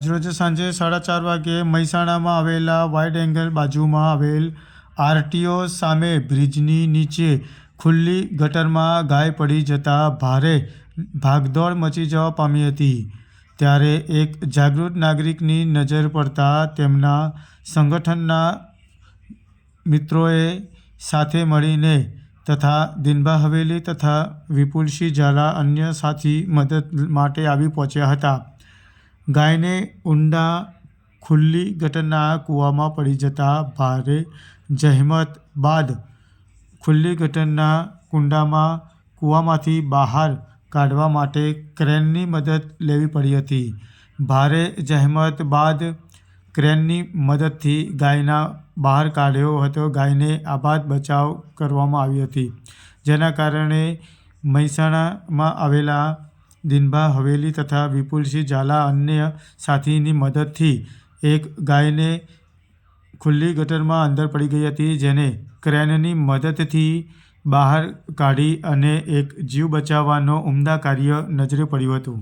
રોજ સાંજે સાડા ચાર વાગ્યે મહેસાણામાં આવેલા વાઇડ એંગલ બાજુમાં આવેલ આરટીઓ સામે બ્રિજની નીચે ખુલ્લી ગટરમાં ગાય પડી જતાં ભારે ભાગદોડ મચી જવા પામી હતી. ત્યારે એક જાગૃત નાગરિકની નજર પડતા તેમના સંગઠનના મિત્રોએ સાથે મળીને તથા દિનભા હવેલી તથા વિપુલસિંહ ઝાલા અન્ય સાથી મદદ માટે આવી પહોંચ્યા હતા. ગાયને ઊંડા ખુલ્લી ગટરના કૂવામાં પડી જતાં ભારે જહેમત બાદ ખુલ્લી ગટરના કુંડામાં કૂવામાંથી બહાર કાઢવા માટે ક્રેનની મદદ લેવી પડી હતી. ભારે જહેમત બાદ ક્રેનની મદદથી ગાયના બહાર કાઢ્યો હતો. ગાયને આબાદ બચાવ કરવામાં આવી હતી. જેના કારણે મહેસાણામાં આવેલા દિનભા હવેલી તથા વિપુલસિંહ ઝાલા અન્ય સાથીની મદદથી એક ગાયને ખુલ્લી ગટરમાં અંદર પડી ગઈ હતી, જેને ક્રેનની મદદથી બહાર કાઢી અને એક જીવ બચાવવાનો ઉમદા કાર્ય નજરે પડ્યું હતું.